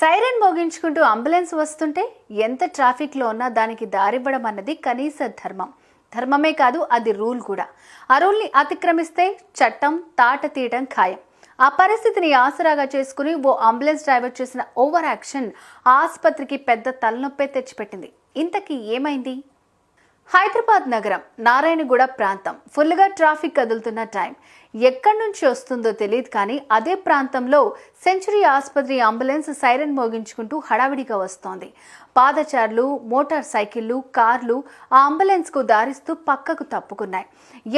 Siren మోగించుకుంటూ ambulance వస్తుంటే ఎంత ట్రాఫిక్లో ఉన్నా దానికి దారివ్వడం అన్నది కనీస ధర్మం. ధర్మమే కాదు అది రూల్ కూడా. ఆ రూల్ని అతిక్రమిస్తే చట్టం తాట తీయడం ఖాయం. ఆ పరిస్థితిని ఆసరాగా చేసుకుని ఓ అంబులెన్స్ డ్రైవర్ చేసిన ఓవర్ యాక్షన్ ఆసుపత్రికి పెద్ద తలనొప్పే తెచ్చిపెట్టింది. ఇంతకీ ఏమైంది? హైదరాబాద్ నగరం నారాయణగూడ ప్రాంతం. ఫుల్గా ట్రాఫిక్ కదులుతున్న టైం. ఎక్కడి నుంచి వస్తుందో తెలియదు కానీ అదే ప్రాంతంలో సెంచురీ ఆసుపత్రి అంబులెన్స్ సైరన్ మోగించుకుంటూ హడావిడిగా వస్తోంది. పాదచారులు మోటార్ సైకిళ్ళు కార్లు ఆ అంబులెన్స్కు దారిస్తూ పక్కకు తప్పుకున్నాయి.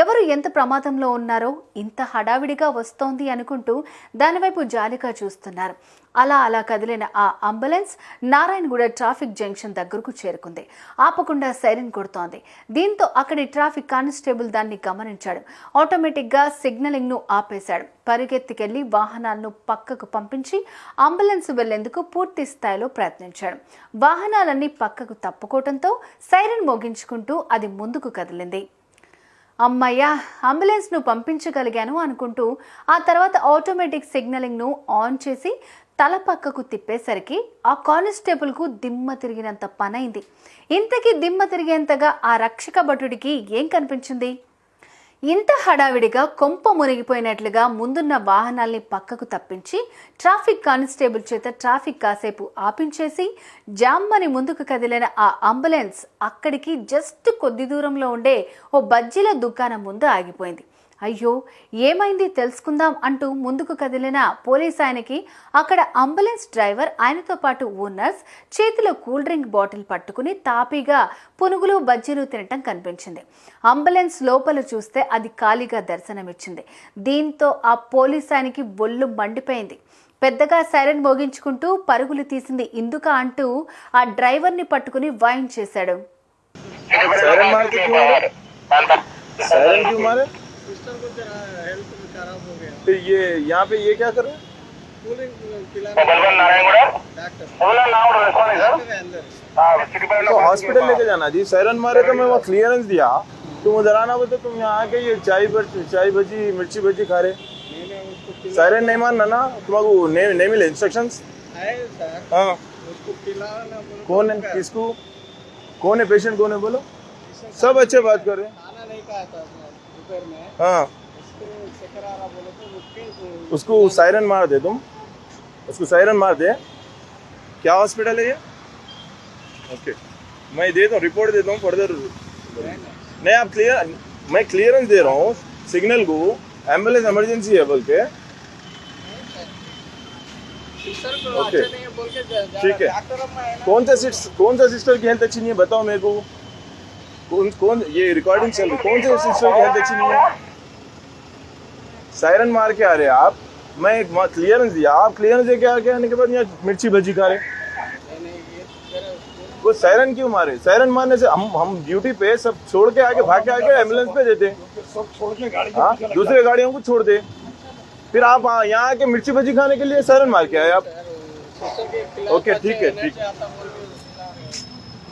ఎవరు ఎంత ప్రమాదంలో ఉన్నారో ఇంత హడావిడిగా వస్తోంది అనుకుంటూ దానివైపు జాలిగా చూస్తున్నారు. అలా అలా కదిలిన ఆ అంబులెన్స్ నారాయణగూడ ట్రాఫిక్ జంక్షన్ దగ్గరకు చేరుకుంది. ఆపకుండా సైరన్ కొడుతోంది. దీంతో అక్కడి ట్రాఫిక్ కానిస్టేబుల్ దాన్ని గమనించాడు. ఆటోమేటిక్గా సిగ్నలింగ్ను ఆపేశాడు. పరిగెత్తికెళ్ళి వాహనాలను పక్కకు పంపించి అంబులెన్స్ వెళ్ళేందుకు పూర్తి స్థాయిలో ప్రయత్నించాడు. వాహనాలన్నీ పక్కకు తప్పుకోవడంతో సైరన్ మోగించుకుంటూ అది ముందుకు కదిలింది. అమ్మయ్యా అంబులెన్స్ను పంపించగలిగాను అనుకుంటూ ఆ తర్వాత ఆటోమేటిక్ సిగ్నలింగ్ను ఆన్ చేసి తల పక్కకు తిప్పేసరికి ఆ కానిస్టేబుల్కు దిమ్మ తిరిగినంత పనైంది. ఇంతకీ దిమ్మ తిరిగేంతగా ఆ రక్షక భటుడికి ఏం కనిపించింది? ఇంత హడావిడిగా కొంప మునిగిపోయినట్లుగా ముందున్న వాహనాల్ని పక్కకు తప్పించి ట్రాఫిక్ కానిస్టేబుల్ చేత ట్రాఫిక్ కాసేపు ఆపించేసి జామ్మని ముందుకు కదిలిన ఆ అంబులెన్స్ అక్కడికి జస్ట్ కొద్ది దూరంలో ఉండే ఓ బజ్జీల దుకాణం ముందు ఆగిపోయింది. అయ్యో ఏమైంది తెలుసుకుందాం అంటూ ముందుకు కదిలిన పోలీస్ ఆయనకి అక్కడ అంబులెన్స్ డ్రైవర్ ఆయనతో పాటు ఓనర్స్ చేతిలో కూల్ డ్రింక్ బాటిల్ పట్టుకుని తాపీగా పునుగులు బజ్జీలు తినటం కనిపించింది. అంబులెన్స్ లోపల చూస్తే అది ఖాళీగా దర్శనమిచ్చింది. దీంతో ఆ పోలీస్ ఆయనకి బొల్లు మండిపోయింది. పెద్దగా సైరన్ మోగించుకుంటూ పరుగులు తీసింది ఇందుక అంటూ ఆ డ్రైవర్ని పట్టుకుని వాయిన్ చేశాడు. सिस्टर को जरा हेल्थ खराब हो गया। फिर ये यहाँ पे ये क्या कर रहे हैं? और रेस्पॉन्ड है तो हॉस्पिटल लेके जाना जी। सायरन मारे तो मैं वहाँ क्लियरेंस दिया। तुम उधर आना बोलते तुम यहाँ आके ये चाय भज- चाय भजी मिर्ची भजी खा रहे। सायरन नहीं मानना ना तुम्हारा नहीं नहीं मिले इंस्ट्रक्शंस है। उसको पिलाना बोलो कौन है? किसको? कौन है पेशेंट कौन है बोलो? सब अच्छे बात कर रहे हैं। हाँ। उसको तो उसके सायरन मार दे तुम। उसको सायरन मार दे। क्या हॉस्पिटल है ये? ओके मैं दे दूँ रिपोर्ट देता हूँ फर्दर नहीं आप क्लियर मैं क्लियरेंस दे रहा हूँ सिग्नल को। एंबुलेंस इमरजेंसी है बोल के। ओके। है ठीक है। है कौन सा सिस्ट कौन सा सिस्टर की हेल्थ अच्छी नहीं है बताओ मेरे को। कौन कौन ये रिकॉर्डिंग चल रही कौन से सिस्टर की हेल्थ अच्छी नहीं है? सायरन मार के आ रहे हैं आप। मैं एक क्लियरेंस दिया। आप क्लियरेंस दे के आके आने के बाद यहाँ मिर्ची भजी खा रहे वो सायरन क्यों मारे? सायरन मारने से हम हम ड्यूटी पे सब छोड़ के आके भाग के आके एंबुलेंस पे देते के हाँ? दूसरे गाड़ियों को छोड़ दे। फिर आप यहाँ आके मिर्ची भजी खाने के लिए सायरन मार के आए आप। के ओके, ठीक है, ठीक। Energy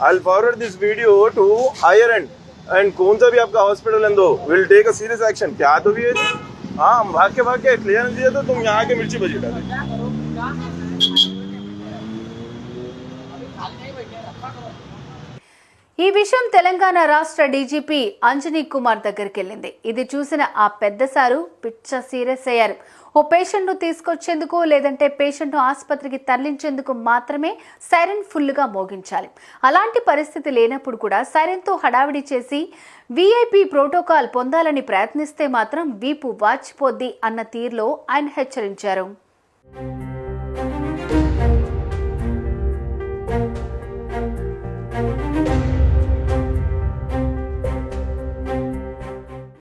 आता बोल के उसका I forward this video to higher and and कौन सा भी आपका हॉस्पिटल है दो will take a serious action क्या तो भी है जी? हाँ हम भाग के भाग के क्लियरेंस दिया तो तुम यहाँ आके मिर्ची भजी खा दे ఈ విషయం తెలంగాణ రాష్ట్ర డీజీపీ అంజనీ కుమార్ దగ్గరికి వెళ్ళింది ఇది చూసిన ఆ పెద్ద సారు పిచ్చ సీరియస్ అయ్యారు ఓ పేషెంట్ను తీసుకొచ్చేందుకు లేదంటే పేషెంట్ను ఆసుపత్రికి తరలించేందుకు మాత్రమే సైరన్ ఫుల్గా మోగించాలి. అలాంటి పరిస్థితి లేనప్పుడు కూడా సైరన్తో హడావిడి చేసి వీఐపీ ప్రోటోకాల్ పొందాలని ప్రయత్నిస్తే మాత్రం వీపు వాచిపోద్ది అన్న తీరులో ఆయన హెచ్చరించారు.